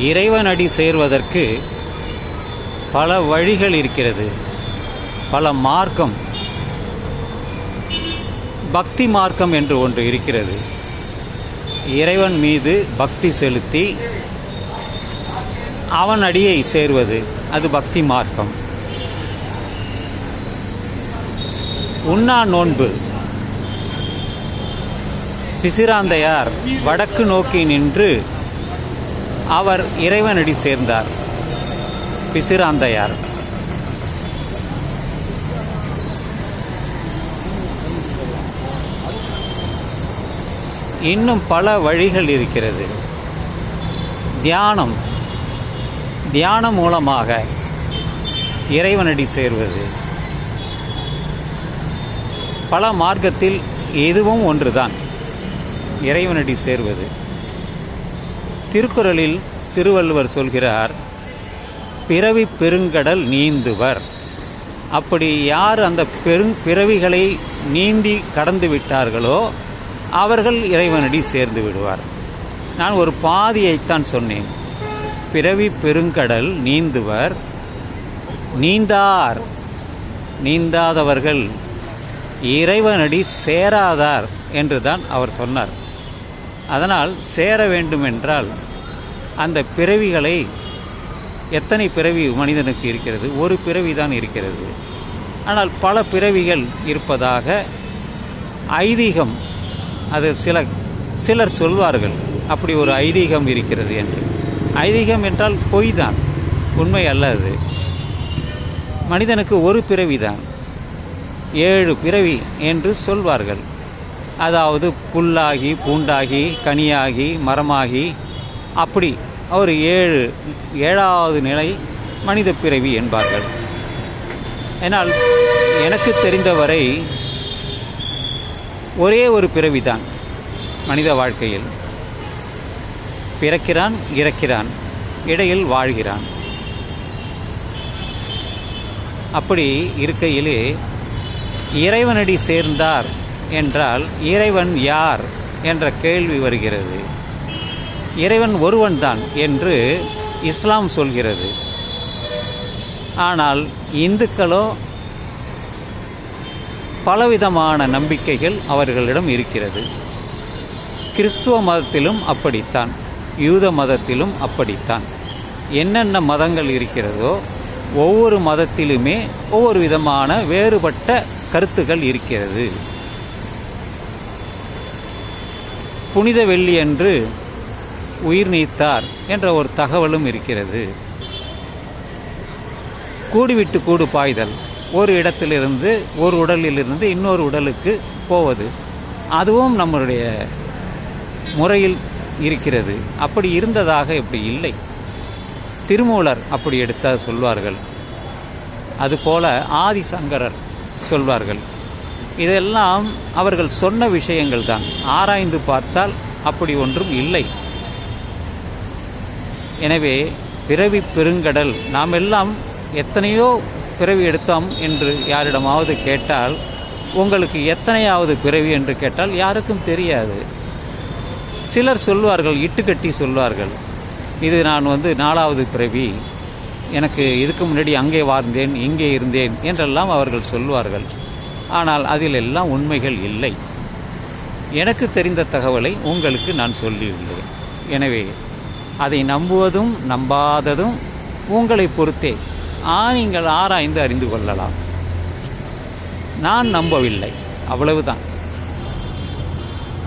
இறைவனடி சேர்வதற்கு பல வழிகள் இருக்கிறது. பல மார்க்கம் பக்தி மார்க்கம் என்று ஒன்று இருக்கிறது. இறைவன் மீது பக்தி செலுத்தி அவன் அடியை சேர்வது அது பக்தி மார்க்கம். உண்ணா நோன்பு. பிசிராந்தையார் வடக்கு நோக்கி நின்று அவர் இறைவனடி சேர்ந்தார். பிசிராந்தையார். இன்னும் பல வழிகள் இருக்கிறது. தியானம். தியானம் மூலமாக இறைவனடி சேர்வது. பல மார்க்கத்தில் எதுவும் ஒன்றுதான். இறைவனடி சேர்வது. திருக்குறளில் திருவள்ளுவர் சொல்கிறார் பிறவி பெருங்கடல் நீந்துவர். அப்படி யார் அந்த பெருங் பிறவிகளை நீந்தி கடந்து விட்டார்களோ அவர்கள் இறைவனடி சேர்ந்து விடுவார். நான் ஒரு பாதியைத்தான் சொன்னேன். பிறவி பெருங்கடல் நீந்துவர் நீந்தார் நீந்தாதவர்கள் இறைவனடி சேராதார் என்றுதான் அவர் சொன்னார். அதனால் சேர வேண்டுமென்றால் அந்த பிறவிகளை எத்தனை பிறவி மனிதனுக்கு இருக்கிறது? ஒரு பிறவி தான் இருக்கிறது. ஆனால் பல பிறவிகள் இருப்பதாக ஐதீகம் அது சில சிலர் சொல்வார்கள். அப்படி ஒரு ஐதீகம் இருக்கிறது என்று. ஐதீகம் என்றால் பொய் தான் உண்மை அல்ல அது. மனிதனுக்கு ஒரு பிறவிதான். ஏழு பிறவி என்று சொல்வார்கள். அதாவது புல்லாகி பூண்டாகி கனியாகி மரமாகி அப்படி ஒரு ஏழு ஏழாவது நிலை மனித பிறவி என்பார்கள். ஏனால் எனக்கு தெரிந்தவரை ஒரே ஒரு பிறவிதான் மனித வாழ்க்கையில். பிறக்கிறான் இறக்கிறான் இடையில் வாழ்கிறான். அப்படி இருக்கையிலே இறைவனடி சேர்ந்தார் என்றால் இறைவன் யார் என்ற கேள்வி வருகிறது. இறைவன் ஒருவன்தான் என்று இஸ்லாம் சொல்கிறது. ஆனால் இந்துக்களோ பலவிதமான நம்பிக்கைகள் அவர்களிடம் இருக்கிறது. கிறிஸ்துவ மதத்திலும் அப்படித்தான் யூத மதத்திலும் அப்படித்தான். என்னென்ன மதங்கள் இருக்கிறதோ ஒவ்வொரு மதத்திலுமே ஒவ்வொரு விதமான வேறுபட்ட கருத்துக்கள் இருக்கிறது. புனித வெள்ளி அன்று உயிர் நீத்தார் என்ற ஒரு தகவலும் இருக்கிறது. கூடிவிட்டு கூடு பாய்தல். ஒரு இடத்திலிருந்து ஒரு உடலிலிருந்து இன்னொரு உடலுக்கு போவது. அதுவும் நம்மளுடைய முறையில் இருக்கிறது. அப்படி இருந்ததாக இப்படி இல்லை. திருமூலர் அப்படி எடுத்தால் சொல்வார்கள். அதுபோல ஆதிசங்கரர் சொல்வார்கள். இதெல்லாம் அவர்கள் சொன்ன விஷயங்கள் தான் ஆராய்ந்து பார்த்தால் அப்படி ஒன்றும் இல்லை. எனவே பிறவி பெருங்கடல் நாம் எல்லாம் எத்தனையோ பிறவி எடுத்தோம் என்று யாரிடமாவது கேட்டால் உங்களுக்கு எத்தனையாவது பிறவி என்று கேட்டால் யாருக்கும் தெரியாது. சிலர் சொல்வார்கள் இட்டுக்கட்டி சொல்வார்கள். இது நான் வந்து நாலாவது பிறவி. எனக்கு இதுக்கு முன்னாடி அங்கே வாழ்ந்தேன் இங்கே இருந்தேன் என்றெல்லாம் அவர்கள் சொல்வார்கள். ஆனால் அதில் எல்லாம் உண்மைகள் இல்லை. எனக்கு தெரிந்த தகவலை உங்களுக்கு நான் சொல்லியுள்ளேன். எனவே அதை நம்புவதும் நம்பாததும் உங்களை பொறுத்தே ஆ நீங்கள் ஆராய்ந்து அறிந்து கொள்ளலாம். நான் நம்பவில்லை. அவ்வளவுதான்.